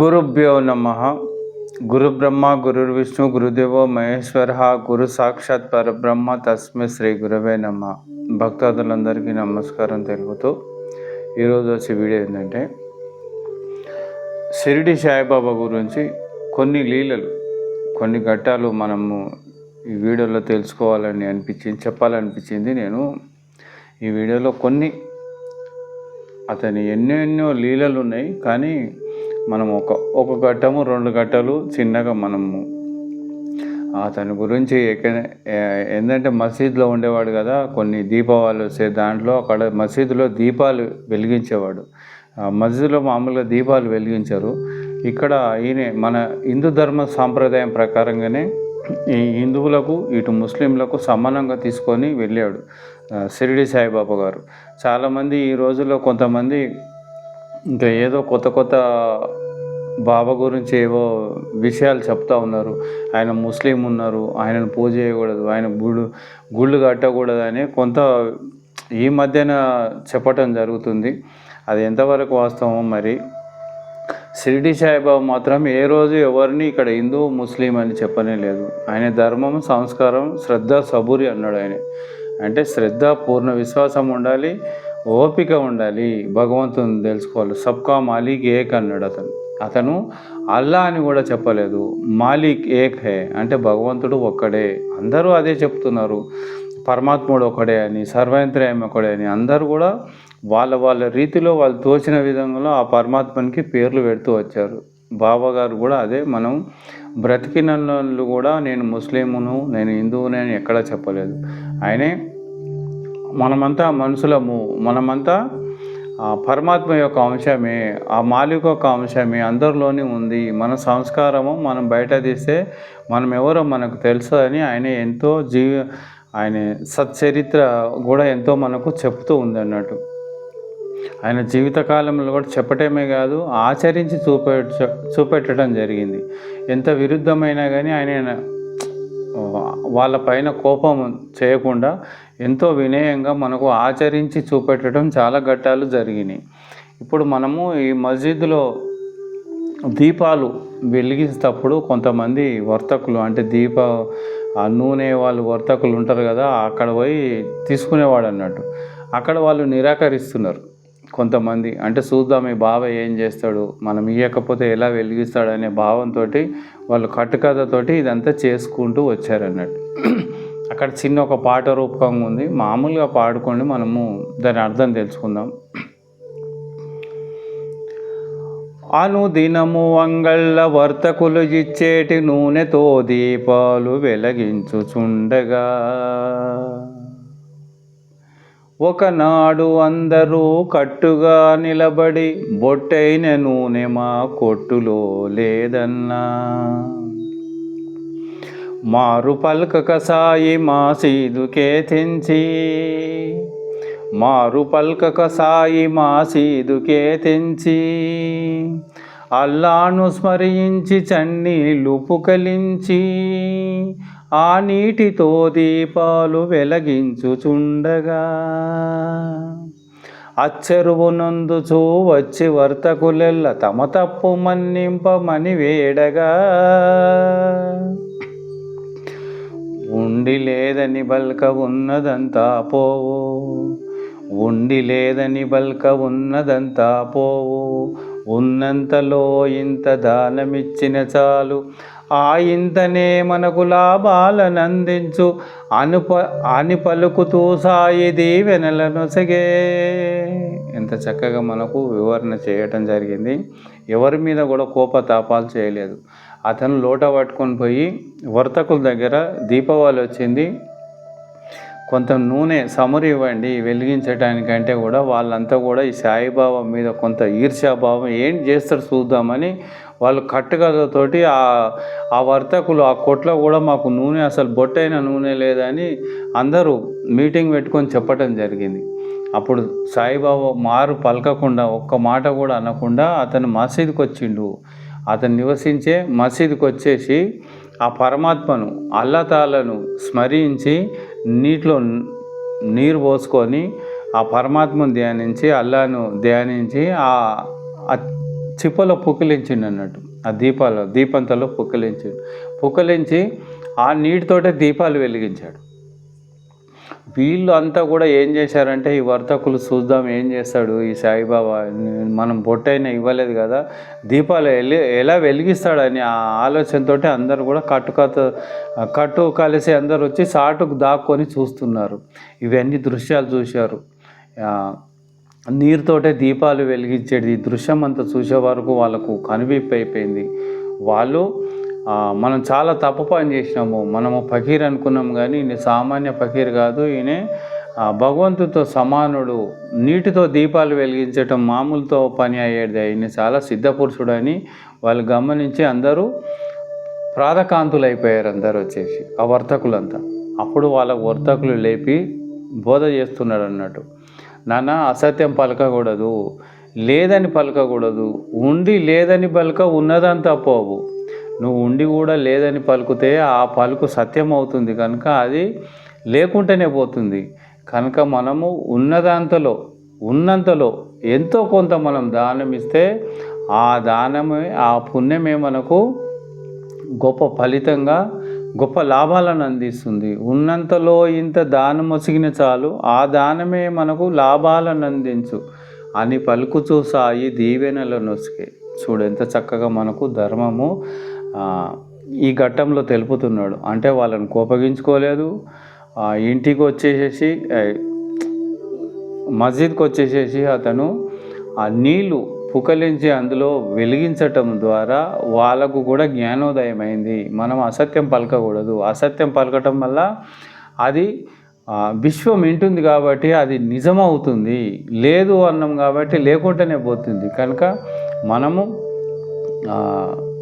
గురుభ్యో నమ. గురు బ్రహ్మ గురు విష్ణు గురుదేవో మహేశ్వర గురు సాక్షాత్ పరబ్రహ్మ తస్మే శ్రీ గురువే నమ. భక్తాదులందరికీ నమస్కారం తెలుపుతూ ఈరోజు వచ్చే వీడియో ఏంటంటే షిరిడి సాయిబాబా గురించి కొన్ని లీలలు కొన్ని ఘట్టాలు మనము ఈ వీడియోలో తెలుసుకోవాలని అనిపించింది చెప్పాలనిపించింది. నేను ఈ వీడియోలో కొన్ని అతని ఎన్నో ఎన్నో లీలలు ఉన్నాయి కానీ మనం ఒక ఒక ఘట్టము రెండు ఘట్టాలు చిన్నగా మనము అతని గురించి ఎక్కడ- ఏంటంటే మసీదులో ఉండేవాడు కదా కొన్ని దీపావళి వస్తే దాంట్లో అక్కడ మసీదులో దీపాలు వెలిగించేవాడు. ఆ మసీదులో మామూలుగా దీపాలు వెలిగించారు. ఇక్కడ ఈయన మన హిందూ ధర్మ సాంప్రదాయం ప్రకారంగానే ఈ హిందువులకు ఇటు ముస్లింలకు సమానంగా తీసుకొని వెళ్ళాడు. షిరిడి సాయిబాబా గారు. చాలామంది ఈ రోజుల్లో కొంతమంది ఇంకా ఏదో కొత్త కొత్త బాబా గురించి ఏవో విషయాలు చెప్తా ఉన్నారు. ఆయన ముస్లిం ఉన్నారు. ఆయనను పూజ చేయకూడదు. ఆయన గుళ్ళు గుళ్ళు కట్టకూడదు అని కొంత ఈ మధ్యన చెప్పటం జరుగుతుంది. అది ఎంతవరకు వాస్తవమో మరి షిరిడి సాయిబాబా మాత్రం ఏ రోజు ఎవరిని ఇక్కడ హిందూ ముస్లిం అని చెప్పనే లేదు. ఆయన ధర్మం సంస్కారం శ్రద్ధ సబూరి అన్నాడు ఆయన. అంటే శ్రద్ధ పూర్ణ విశ్వాసం ఉండాలి ఓపిక ఉండాలి. భగవంతుని తెలుసుకోవాలి. సబ్కా మాలిక్ ఏక్ అన్నాడు అతను. అతను అల్లా అని కూడా చెప్పలేదు. మాలిక్ ఏక్ హే. అంటే భగవంతుడు ఒక్కడే. అందరూ అదే చెప్తున్నారు. పరమాత్ముడు ఒకడే అని సర్వేంద్రయం ఒకడే అని. అందరూ కూడా వాళ్ళ వాళ్ళ రీతిలో వాళ్ళు తోచిన విధంగా ఆ పరమాత్మనికి పేర్లు పెడుతూ వచ్చారు. బాబా గారు కూడా అదే మనం బ్రతికిన కూడా నేను ముస్లిమును నేను హిందువునే అని ఎక్కడా చెప్పలేదు. ఆయనే మనమంతా మనుషులము. మనమంతా పరమాత్మ యొక్క అంశమే ఆ మాలిక యొక్క అంశమే అందరిలోనే ఉంది. మన సంస్కారము మనం బయట తీస్తే మనం ఎవరో మనకు తెలుసు అని ఆయన ఎంతో జీవ ఆయన సచ్చరిత్ర కూడా ఎంతో మనకు చెప్తూ ఉంది అన్నట్టు. ఆయన జీవితకాలంలో కూడా చెప్పటమే కాదు ఆచరించి చూపె చూపెట్టడం జరిగింది. ఎంత విరుద్ధమైనా కానీ ఆయన వాళ్ళ పైన కోపం చేయకుండా ఎంతో వినయంగా మనకు ఆచరించి చూపెట్టడం చాలా ఘట్టాలు జరిగినాయి. ఇప్పుడు మనము ఈ మస్జిద్లో దీపాలు వెలిగించేటప్పుడు కొంతమంది వర్తకులు అంటే దీప ఆ నూనె వాళ్ళు వర్తకులు ఉంటారు కదా అక్కడ పోయి తీసుకునేవాడు అన్నట్టు. అక్కడ వాళ్ళు నిరాకరిస్తున్నారు కొంతమంది. అంటే చూద్దాం ఈ బావ ఏం చేస్తాడు మనం ఇవ్వకపోతే ఎలా వెలిగిస్తాడనే భావంతో వాళ్ళు కట్టుకథతోటి ఇదంతా చేసుకుంటూ వచ్చారన్నట్టు. అక్కడ చిన్న ఒక పాట రూపకంగా ఉంది. మామూలుగా పాడుకోండి మనము దాని అర్థం తెలుసుకుందాం. అనుదినము అంగళ్ళ వర్తకులు ఇచ్చేటి నూనెతో దీపాలు వెలిగించుచుండగా ఒకనాడు అందరూ కట్టుగా నిలబడి బొట్టైన నూనె మా కొట్టులో లేదన్నా. మారు పల్కక సాయి మాసీదుకే తెంచి మారు పల్కక సాయి మాసీదుకే తెంచి అల్లాను స్మరించి చన్నీళ్ళు పుకలించి. ఆ నీటితో దీపాలు వెలగించుచుండగా. అచ్చెరువునందుచూ వచ్చి వర్తకులెల్ల తమ తప్పు మన్నింపమని వేడగా. ఉండి లేదని బల్క ఉన్నదంతా పోవు. ఉండి లేదని బల్క ఉన్నదంతా పోవు. ఉన్నంతలో ఇంత దానమిచ్చిన చాలు. ఆ ఇంతనే మనకు లాభాలనందించు. అనుప అని పలుకుతూ సాయి దీవెనలను సగే ఎంత చక్కగా మనకు వివరణ చేయటం జరిగింది. ఎవరి మీద కూడా కోపతాపాలు చేయలేదు. అతను లోట పట్టుకొని పోయి వర్తకుల దగ్గర దీపావళి వచ్చింది. కొంత నూనె సమరు ఇవ్వండి వెలిగించడానికంటే కూడా వాళ్ళంతా కూడా ఈ సాయిబాబా మీద కొంత ఈర్ష్యాభావం ఏం చేస్తారు చూద్దామని వాళ్ళు కట్టుకథతోటి ఆ ఆ వర్తకులు ఆ కొట్లో కూడా మాకు నూనె అసలు బొట్టైన నూనె లేదని అందరూ మీటింగ్ పెట్టుకొని చెప్పటం జరిగింది. అప్పుడు సాయిబాబా మారు పలకకుండా ఒక్క మాట కూడా అనకుండా అతను మసీదుకి వచ్చిండు. అతను నివసించే మసీదుకి వచ్చేసి ఆ పరమాత్మను అల్లతాలను స్మరించి నీటిలో నీరు పోసుకొని ఆ పరమాత్మను ధ్యానించి అల్లాను ధ్యానించి ఆ చిప్పలో పుక్కిలించిండు అన్నట్టు. ఆ దీపాలు దీపంతలో పుక్కిలించిండు. పుక్కిలించి ఆ నీటితోటే దీపాలు వెలిగించాడు. వీళ్ళు అంతా కూడా ఏం చేశారంటే ఈ వర్తకులు చూద్దాం ఏం చేస్తాడు ఈ సాయిబాబా మనం బొట్టైనా ఇవ్వలేదు కదా దీపాలు ఎలి ఎలా వెలిగిస్తాడని ఆ ఆలోచనతో అందరూ కూడా కట్టుకత కట్టు కలిసి అందరు వచ్చి సాటుకు దాక్కొని చూస్తున్నారు. ఇవన్నీ దృశ్యాలు చూశారు. నీరుతోటే దీపాలు వెలిగించేది దృశ్యం అంతా చూసే వరకు వాళ్ళకు కనువిప్పు అయిపోయింది. వాళ్ళు మనం చాలా తప్పు పని చేసినాము మనము ఫకీర్ అనుకున్నాం కానీ ఈయన సామాన్య ఫకీర్ కాదు ఈయన భగవంతుతో సమానుడు నీటితో దీపాలు వెలిగించటం మామూలుతో పని అయ్యేది. ఈయన చాలా సిద్ధపురుషుడు అని వాళ్ళు గమనించి అందరూ ప్రాతకాంతులు అయిపోయారు అందరూ వచ్చేసి ఆ వర్తకులంతా. అప్పుడు వాళ్ళ వర్తకులు లేపి బోధ చేస్తున్నాడు అన్నట్టు నాన్న అసత్యం పలకకూడదు. లేదని పలకకూడదు. ఉండి లేదని పలక ఉన్నదంతా పోవు. నువ్వు ఉండి కూడా లేదని పలుకుతే ఆ పలుకు సత్యం అవుతుంది కనుక అది లేకుంటేనే పోతుంది. కనుక మనము ఉన్నదాంతలో ఉన్నంతలో ఎంతో కొంత మనం దానం ఇస్తే ఆ దానమే ఆ పుణ్యమే మనకు గొప్ప ఫలితంగా గొప్ప లాభాలను అందిస్తుంది. ఉన్నంతలో ఇంత దానం ఒసిగిన చాలు ఆ దానమే మనకు లాభాలను అందించు అని పలుకుచూ సాయి దీవెనల నొసికే చూడు ఎంత చక్కగా మనకు ధర్మము ఈ ఘట్టంలో తెలుపుతున్నాడు. అంటే వాళ్ళని కోపగించుకోలేదు. ఆ, ఇంటికి వచ్చేసేసి మస్జిద్కి వచ్చేసేసి అతను ఆ నీళ్ళు పుకలించి అందులో వెలిగించటం ద్వారా వాళ్ళకు కూడా జ్ఞానోదయం అయింది మనం అసత్యం పలకకూడదు. అసత్యం పలకటం వల్ల అది విశ్వం వింటుంది కాబట్టి అది నిజమవుతుంది. లేదు అన్నాం కాబట్టి లేకుండానే పోతుంది. కనుక మనము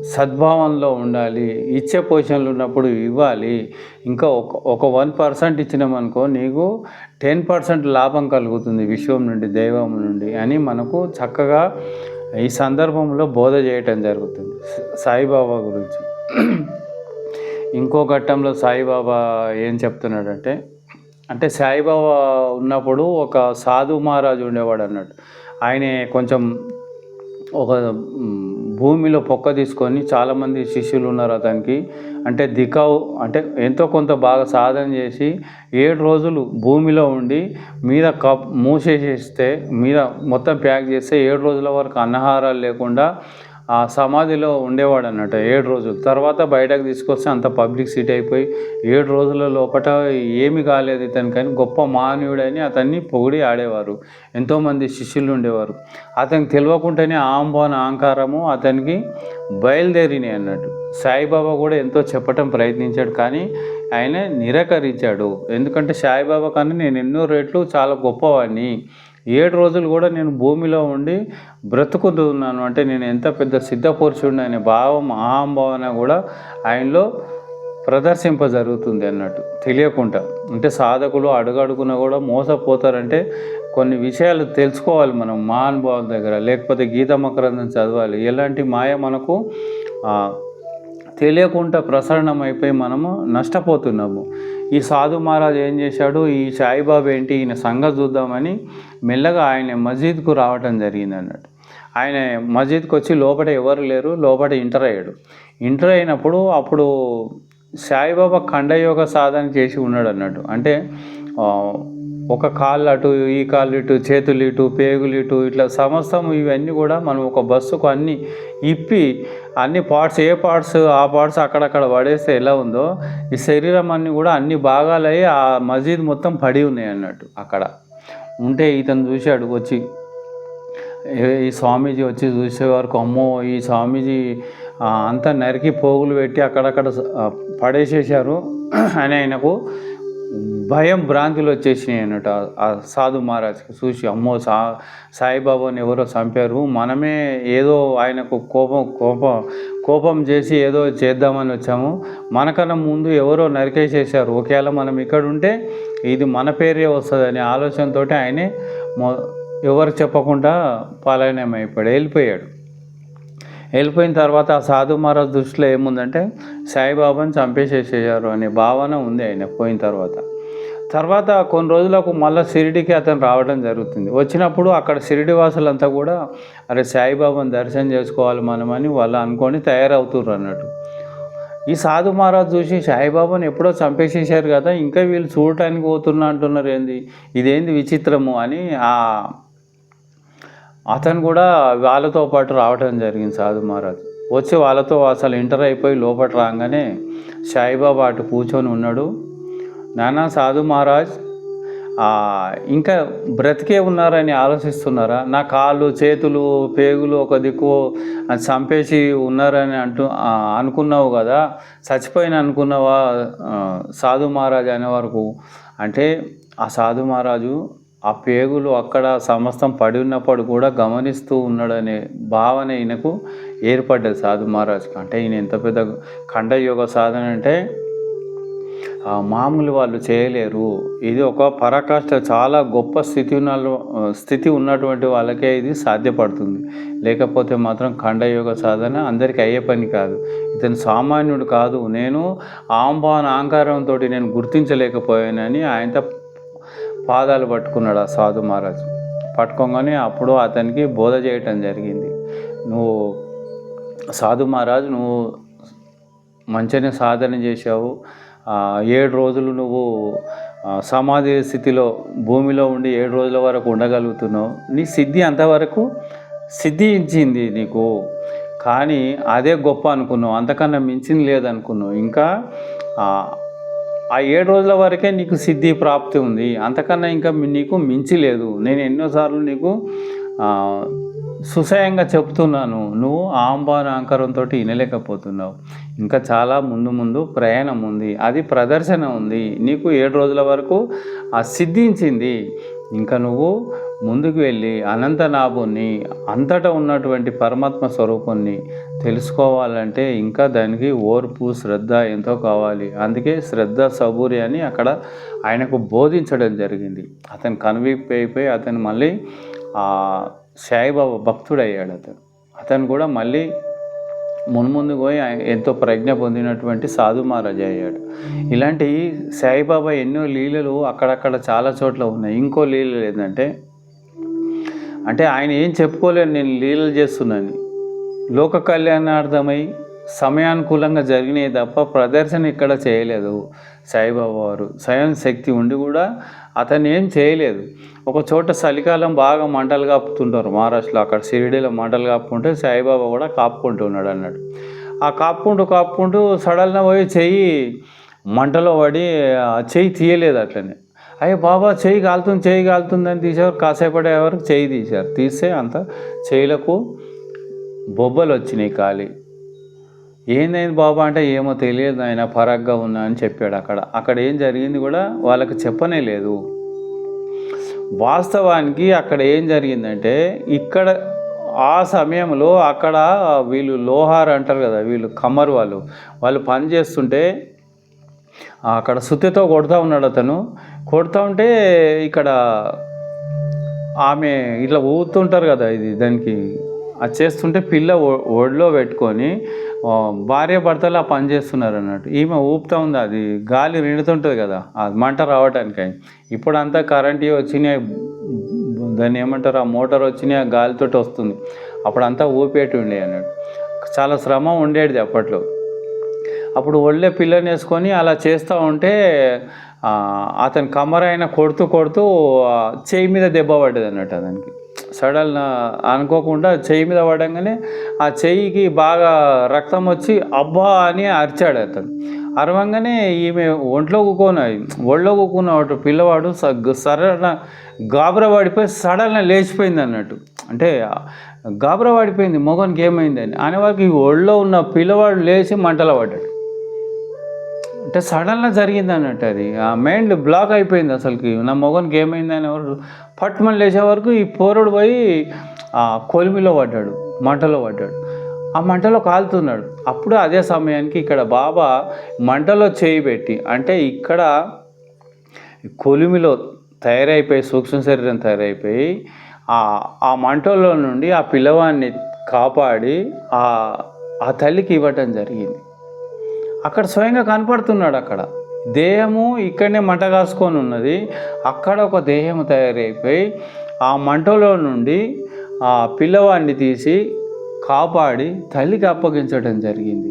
సద్భావంలో ఉండాలి ఇచ్చే పొజిషన్లో ఉన్నప్పుడు ఇవ్వాలి. ఇంకా ఒక ఒక వన్ పర్సెంట్ ఇచ్చినామనుకో నీకు టెన్ పర్సెంట్ లాభం కలుగుతుంది విశ్వం నుండి దైవం నుండి అని మనకు చక్కగా ఈ సందర్భంలో బోధ చేయటం జరుగుతుంది. సాయిబాబా గురించి. ఇంకో ఘట్టంలో సాయిబాబా ఏం చెప్తున్నాడంటే అంటే సాయిబాబా ఉన్నప్పుడు ఒక సాధు మహారాజు ఉండేవాడు అన్నట్టు ఆయనే కొంచెం ఒక భూమిలో పొక్క తీసుకొని చాలామంది శిష్యులు ఉన్నారు అతనికి. అంటే దికావు అంటే ఎంతో కొంత బాగా సాధన చేసి ఏడు రోజులు భూమిలో ఉండి మీద కప్ మూసేసేస్తే మీద మొత్తం ప్యాక్ చేస్తే ఏడు రోజుల వరకు అన్నహారాలు లేకుండా ఆ సమాధిలో ఉండేవాడు అన్నట్టు ఏడు రోజులు. తర్వాత బయటకు తీసుకొస్తే అంత పబ్లిక్ సీట్ అయిపోయి ఏడు రోజుల లోపల ఏమి కాలేదు ఇతను కానీ గొప్ప మానవుడని అతన్ని పొగిడి ఆడేవారు. ఎంతోమంది శిష్యులు ఉండేవారు. అతనికి తెలియకుండానే ఆంబోన అహంకారము అతనికి బయలుదేరినాయి అన్నట్టు. సాయిబాబా కూడా ఎంతో చెప్పటం ప్రయత్నించాడు కానీ ఆయన నిరాకరించాడు. ఎందుకంటే సాయిబాబా కన్నా నేను ఎన్నో రేట్లు చాలా గొప్పవాడిని. ఏడు రోజులు కూడా నేను భూమిలో ఉండి బ్రతుకుతున్నాను. అంటే నేను ఎంత పెద్ద సిద్ధపురుషుడిని అనే భావం అహంభావన కూడా ఆయనలో ప్రదర్శింప జరుగుతుంది అన్నట్టు తెలియకుండా. అంటే సాధకులు అడుగడుగున కూడా మోసపోతారంటే కొన్ని విషయాలు తెలుసుకోవాలి మనం మహానుభావుల దగ్గర. లేకపోతే గీత మకరందం చదవాలి. ఎలాంటి మాయ మనకు తెలియకుండా ప్రసరణం అయిపోయి మనము నష్టపోతున్నాము. ఈ సాధు మహారాజ్ ఏం చేశాడు? ఈ సాయిబాబా ఏంటి? ఈయన సంగతి చూద్దామని మెల్లగా ఆయన మస్జిద్కు రావటం జరిగింది అన్నట్టు ఆయన మస్జిద్కి వచ్చి లోపల ఎవరు లేరు? లోపల ఇంటర్ అయ్యాడు. ఇంటర్ అయినప్పుడు అప్పుడు సాయిబాబా ఖండయోగ సాధన చేసి ఉన్నాడు అన్నట్టు అంటే ఒక కాళ్ళు అటు ఈ కాళ్ళు ఇటు చేతులు ఇటు పేగులు ఇటు ఇట్లా సమస్తం ఇవన్నీ కూడా మనం ఒక బస్సుకు అన్ని ఇప్పి అన్ని పార్ట్స్ ఏ పార్ట్స్ ఆ పార్ట్స్ అక్కడక్కడ పడేస్తే ఎలా ఉందో ఈ శరీరం అన్ని కూడా అన్ని భాగాలయ్యి ఆ మసీద్ మొత్తం పడి ఉన్నాయి అన్నట్టు అక్కడ. ఉంటే ఇతను చూశాడు వచ్చి ఈ స్వామీజీ వచ్చి చూసే వరకు అమ్మో ఈ స్వామీజీ అంతా నరికి పోగులు పెట్టి అక్కడక్కడ పడేసేసారు అని ఆయనకు భయం భ్రాంతిలో వచ్చేసినాయి అన్నట్టు ఆ- సాధు మహారాజ్కి చూసి అమ్మో సా సాయిబాబాని ఎవరో చంపారు. మనమే ఏదో ఆయనకు కోపం కోపం కోపం చేసి ఏదో చేద్దామని వచ్చాము. మనకన్నా ముందు ఎవరో నరికేసేసారు ఒకవేళ మనం ఇక్కడ ఉంటే ఇది మన పేరే వస్తుంది అనే ఆలోచనతో ఆయనే మొ ఎవరు చెప్పకుండా పలాయనం అయిపోయాడు వెళ్ళిపోయాడు. వెళ్ళిపోయిన తర్వాత ఆ సాధు మహారాజ్ దృష్టిలో ఏముందంటే సాయిబాబాని చంపేసేసేయారు అనే భావన ఉంది ఆయన పోయిన తర్వాత. తర్వాత కొన్ని రోజులకు మళ్ళీ షిరిడికి అతను రావడం జరుగుతుంది. వచ్చినప్పుడు అక్కడ షిరిడి వాసులంతా కూడా అరే సాయిబాబాని దర్శనం చేసుకోవాలి మనమని వాళ్ళు అనుకొని తయారవుతుర్రు అన్నట్టు. ఈ సాధు మహారాజ్ చూసి సాయిబాబాని ఎప్పుడో చంపేసేసారు కదా ఇంకా వీళ్ళు చూడటానికి పోతున్నా అంటున్నారు ఏంది? ఇదేంది విచిత్రము అని ఆ అతను కూడా వాళ్ళతో పాటు రావడం జరిగింది సాధు మహారాజ్. వచ్చి వాళ్ళతో అసలు ఇంటర్ అయిపోయి లోపల రాగానే సాయిబాబా అటు కూర్చొని ఉన్నాడు. నానా సాధు మహారాజ్ ఇంకా బ్రతికే ఉన్నారని ఆలోచిస్తున్నారా? నా కాళ్ళు చేతులు పేగులు ఒక దిక్కు చంపేసి ఉన్నారని అంటూ అనుకున్నావు కదా? చచ్చిపోయిన అనుకున్నావా? సాధు మహారాజ్ అనే వరకు అంటే ఆ సాధు మహారాజు ఆ పేగులు అక్కడ సమస్తం పడి ఉన్నప్పుడు కూడా గమనిస్తూ ఉన్నాడనే భావన ఈయనకు ఏర్పడ్డది సాధు మహారాజుకి. అంటే ఈయన ఎంత పెద్ద ఖండయోగ సాధన అంటే మామూలు వాళ్ళు చేయలేరు. ఇది ఒక పరాకాష్ట చాలా గొప్ప స్థితి ఉన్న స్థితి ఉన్నటువంటి వాళ్ళకే ఇది సాధ్యపడుతుంది. లేకపోతే మాత్రం ఖండయోగ సాధన అందరికీ అయ్యే పని కాదు. ఇతను సామాన్యుడు కాదు. నేను ఆంబాన్ ఆంకారంతో నేను గుర్తించలేకపోయానని ఆయనతో పాదాలు పట్టుకున్నాడు ఆ సాధు మహారాజు. పట్టుకోగానే అప్పుడు అతనికి బోధ చేయటం జరిగింది. నువ్వు సాధు మహారాజు నువ్వు మంచిగానే సాధన చేశావు. ఏడు రోజులు నువ్వు సమాధి స్థితిలో భూమిలో ఉండి ఏడు రోజుల వరకు ఉండగలుగుతున్నావు. నీ సిద్ధి అంతవరకు సిద్ధించింది నీకు. కానీ అదే గొప్ప అనుకున్నావు. అంతకన్నా మించింది లేదనుకున్నావు. ఇంకా ఆ, ఏడు రోజుల వరకే నీకు సిద్ధి ప్రాప్తి ఉంది. అంతకన్నా ఇంకా నీకు మించి లేదు. నేను ఎన్నోసార్లు నీకు ఆ, చెప్తున్నాను. నువ్వు ఆంబాన అంకరంతో వినలేకపోతున్నావు. ఇంకా చాలా ముందు ముందు ప్రయాణం ఉంది. అది ప్రదర్శన ఉంది. నీకు ఏడు రోజుల వరకు ఆ సిద్ధించింది. ఇంకా నువ్వు ముందుకు వెళ్ళి అనంతనాభుని అంతటా ఉన్నటువంటి పరమాత్మ స్వరూపాన్ని తెలుసుకోవాలంటే ఇంకా దానికి ఓర్పు శ్రద్ధ ఎంతో కావాలి. అందుకే శ్రద్ధ సబూరి అని అక్కడ ఆయనకు బోధించడం జరిగింది. అతను కనువిప్పి అయిపోయి అతను మళ్ళీ సాయిబాబా భక్తుడయ్యాడు అతను. అతను కూడా మళ్ళీ మున్ముందు పోయి ఆయన ఎంతో ప్రజ్ఞ పొందినటువంటి సాధు మహారాజు అయ్యాడు. ఇలాంటి సాయిబాబా ఎన్నో లీలలు అక్కడక్కడ చాలా చోట్ల ఉన్నాయి. ఇంకో లీలలు ఏంటంటే అంటే ఆయన ఏం చెప్పుకోలేను నేను లీలలు చేస్తున్నాను. లోక కళ్యాణార్థమై సమయానుకూలంగా జరిగినాయి తప్ప ప్రదర్శన ఇక్కడ చేయలేదు. సాయిబాబా వారు స్వయం శక్తి ఉండి కూడా అతను ఏం చేయలేదు. ఒక చోట చలికాలం బాగా మంటలు కాపుతుంటారు. మహారాష్ట్రలో అక్కడ షిరిడీలో మంటలు కాపుకుంటే సాయిబాబా కూడా కాపుకుంటున్నాడు అన్నాడు. ఆ కాపుకుంటూ కాపుకుంటూ సడల్న పోయి చెయ్యి మంటలో పడి చెయ్యి తీయలేదు అట్లనే. అయ్యే బాబా చెయ్యి కాలుతుంది చెయ్యి కాలుతుందని తీసేవారు. కాసేపడే వరకు చెయ్యి తీశారు. తీస్తే అంత చేయిలకు బొబ్బలు వచ్చినాయి ఖాళీ. ఏందైంది బాబా అంటే ఏమో తెలియదు ఆయన పరగ్గా ఉన్నా అని చెప్పాడు అక్కడ. అక్కడ ఏం జరిగింది కూడా వాళ్ళకి చెప్పనే లేదు. వాస్తవానికి అక్కడ ఏం జరిగిందంటే ఇక్కడ ఆ సమయంలో అక్కడ వీళ్ళు లోహార్ అంటారు కదా వీళ్ళు కమ్మరు వాళ్ళు వాళ్ళు పని చేస్తుంటే అక్కడ సుత్తితో కొడుతూ ఉన్నాడు అతను. కొడుతూ ఉంటే ఇక్కడ ఆమె ఇట్లా ఊగుతుంటారు కదా ఇది దానికి అది చేస్తుంటే పిల్ల ఒడిలో పెట్టుకొని భార్య భర్తలు ఆ పని చేస్తున్నారు అన్నట్టు. ఈమె ఊపుతా ఉంది అది గాలి నిండుతుంటుంది కదా అది మంట రావటానికి. ఇప్పుడు అంతా కరెంట్ వచ్చినాయి దాన్ని ఏమంటారు ఆ మోటార్ వచ్చినాయి ఆ గాలితోటి వస్తుంది. అప్పుడంతా ఊపేటి ఉండే అన్నట్టు. చాలా శ్రమ ఉండేది అప్పట్లో. అప్పుడు ఒళ్ళే పిల్లని వేసుకొని అలా చేస్తూ ఉంటే అతని కమ్మరైన కొడుతూ కొడుతూ చేయి మీద దెబ్బ పడ్డది అన్నట్టు అతనికి. సడన్ అనుకోకుండా చెయ్యి మీద పడంగానే ఆ చెయ్యికి బాగా రక్తం వచ్చి అబ్బా అని అరిచాడు అతను. అరవంగానే ఈమె ఒంట్లో కూకోన ఒళ్ళో కూకున్న పిల్లవాడు సరళ గాబరా పడిపోయి లేచిపోయింది అన్నట్టు. అంటే గాబరా పడిపోయింది మొగనికి ఏమైందని అనే. వరకు ఒళ్ళో ఉన్న పిల్లవాడు లేచి మంటలో పడ్డాడు. అంటే సడన్గా జరిగింది అన్నట్టు అది. ఆ మైండ్ బ్లాక్ అయిపోయింది అసలుకి. నా మొగనికి ఏమైందని ఎవరు పట్టుమని లేచే వరకు ఈ పోరుడు పోయి ఆ కొలిమిలో పడ్డాడు మంటలో పడ్డాడు. ఆ మంటలో కాలుతున్నాడు. అప్పుడు అదే సమయానికి ఇక్కడ బాబా మంటలో చేయి పెట్టి అంటే ఇక్కడ కొలిమిలో తయారైపోయి సూక్ష్మ శరీరం తయారైపోయి ఆ ఆ నుండి ఆ పిల్లవాడిని కాపాడి ఆ ఆ తల్లికి ఇవ్వటం జరిగింది. అక్కడ స్వయంగా కనపడుతున్నాడు అక్కడ. దేహము ఇక్కడనే మంట కాసుకొని ఉన్నది. అక్కడ ఒక దేహము తయారైపోయి ఆ మంటలో నుండి ఆ పిల్లవాడిని తీసి కాపాడి తల్లికి అప్పగించడం జరిగింది.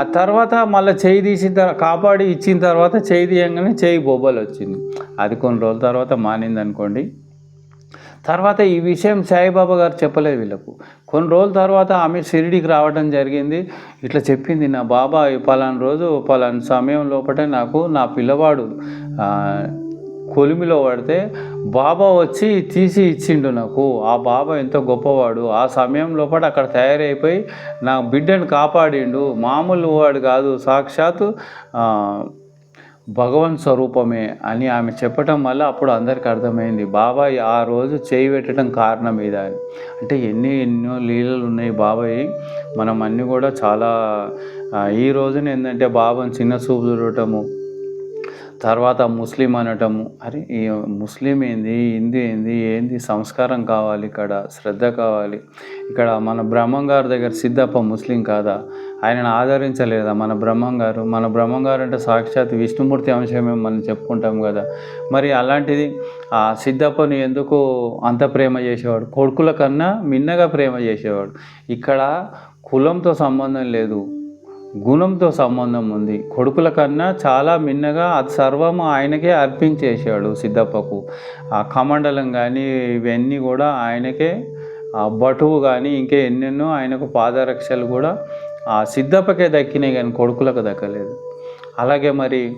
ఆ తర్వాత మళ్ళీ చేయి తీసిన తర్వాత కాపాడి ఇచ్చిన తర్వాత చేయి తీయంగానే చేయి బొబ్బలు వచ్చింది. అది కొన్ని రోజుల తర్వాత మానింది అనుకోండి తర్వాత ఈ విషయం సాయిబాబా గారు చెప్పలేదు వీళ్ళకు. కొన్ని రోజుల తర్వాత ఆమె షిరిడికి రావడం జరిగింది. ఇట్లా చెప్పింది నా బాబా పలానా రోజు పలానా సమయం లోపటే నాకు నా పిల్లవాడు కొలిమిలో పడితే బాబా వచ్చి తీసి ఇచ్చిండు నాకు. ఆ బాబా ఎంతో గొప్పవాడు. ఆ సమయం లోపల అక్కడ తయారైపోయి నా బిడ్డను కాపాడిండు. మామూలు వాడు కాదు. సాక్షాత్తు భగవన్ స్వరూపమే అని ఆమె చెప్పటం వల్ల అప్పుడు అందరికి అర్థమైంది. బాబాయ్ ఆ రోజు చేయి పెట్టడం కారణం ఇది అని అంటే ఎన్ని ఎన్నో లీలలు ఉన్నాయి బాబాయ్. మనం అన్నీ కూడా చాలా ఈ రోజున ఏంటంటే బాబాని చిన్న చూపు చూడటము తర్వాత ముస్లిం అనటము. అరే ఈ ముస్లిం ఏంది? హిందీ ఏంది? ఏంది? సంస్కారం కావాలి ఇక్కడ శ్రద్ధ కావాలి. ఇక్కడ మన బ్రహ్మం గారి దగ్గర సిద్ధప్ప ముస్లిం కాదా? ఆయనను ఆదరించలేదా? మన బ్రహ్మం గారు మన బ్రహ్మం గారు అంటే సాక్షాత్ విష్ణుమూర్తి అంశమే మనం చెప్పుకుంటాం కదా. మరి అలాంటిది ఆ సిద్ధప్పని ఎందుకు అంత ప్రేమ చేసేవాడు? కొడుకుల కన్నా మిన్నగా ప్రేమ చేసేవాడు. ఇక్కడ కులంతో సంబంధం లేదు. గుణంతో సంబంధం ఉంది. కొడుకుల కన్నా చాలా మిన్నగా అది సర్వము ఆయనకే అర్పించేసాడు సిద్ధప్పకు. ఆ కమండలం కానీ ఇవన్నీ కూడా ఆయనకే ఆ బటువు కానీ ఇంకా ఎన్నెన్నో ఆయనకు పాదరక్షలు కూడా ఆ సిద్ధప్పకే దక్కినాయి కానీ కొడుకులకు దక్కలేదు. అలాగే మరి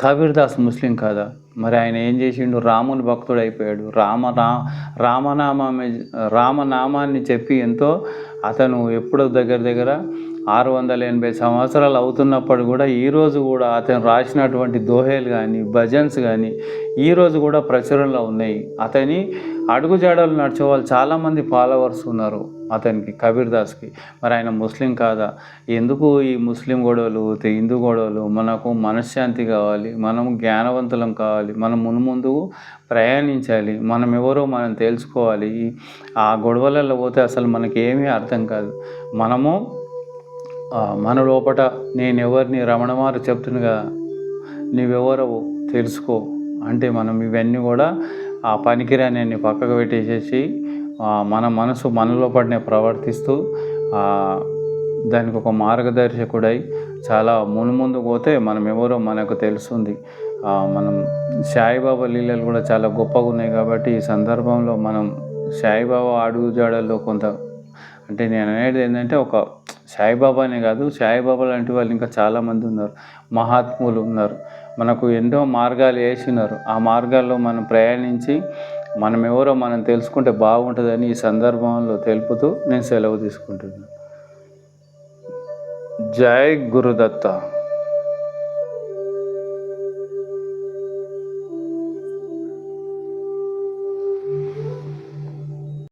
కబీర్దాస్ ముస్లిం కదా? మరి ఆయన ఏం చేసిండు? రాముని భక్తుడు అయిపోయాడు. రామ రా రామనామాన్ని రామనామాన్ని చెప్పి ఎంతో అతను ఎప్పుడో దగ్గర దగ్గర ఆరు వందల ఎనభై సంవత్సరాలు అవుతున్నప్పుడు కూడా ఈరోజు కూడా అతను రాసినటువంటి దోహేలు కానీ భజన్స్ కానీ ఈరోజు కూడా ప్రచురణలో ఉన్నాయి. అతని అడుగుజాడలు నడిచే వాళ్ళు చాలామంది ఫాలోవర్స్ ఉన్నారు. అతనికి కబీర్ దాస్కి. మరి ఆయన ముస్లిం కాదా? ఎందుకు ఈ ముస్లిం గొడవలు హిందూ గొడవలు? మనకు మనశ్శాంతి కావాలి మనం జ్ఞానవంతులం కావాలి మనం మున్ముందు ప్రయాణించాలి మనం ఎవరో మనం తెలుసుకోవాలి. ఈ- ఆ గొడవలలో పోతే అసలు మనకి ఏమీ అర్థం కాదు. మనము మన లోపట నేను ఎవరిని రమణమారు చెప్తుండగా నీవెవరో తెలుసుకో. అంటే మనం ఇవన్నీ కూడా ఆ పనికిరాని పక్కకు పెట్టేసేసి మన మనసు మనలో పడినే ప్రవర్తిస్తూ దానికి ఒక మార్గదర్శకుడై చాలా మునుముందు పోతే మనం ఎవరో మనకు తెలుస్తుంది మనం సాయిబాబా లీలలు కూడా చాలా గొప్పగా ఉన్నాయి కాబట్టి ఈ సందర్భంలో మనం సాయిబాబా అడుగు జాడల్లో కొంత అంటే నేను అనేది ఏంటంటే ఒక సాయిబాబానే కాదు సాయిబాబా లాంటి వాళ్ళు ఇంకా చాలామంది ఉన్నారు. మహాత్ములు ఉన్నారు. మనకు ఎన్నో మార్గాలు వేసినారు. ఆ మార్గాల్లో మనం ప్రయాణించి మనం ఎవరో మనం తెలుసుకుంటే బాగుంటుందని ఈ సందర్భంలో తెలుపుతూ నేను సెలవు తీసుకుంటున్నాను. జై గురుదత్త.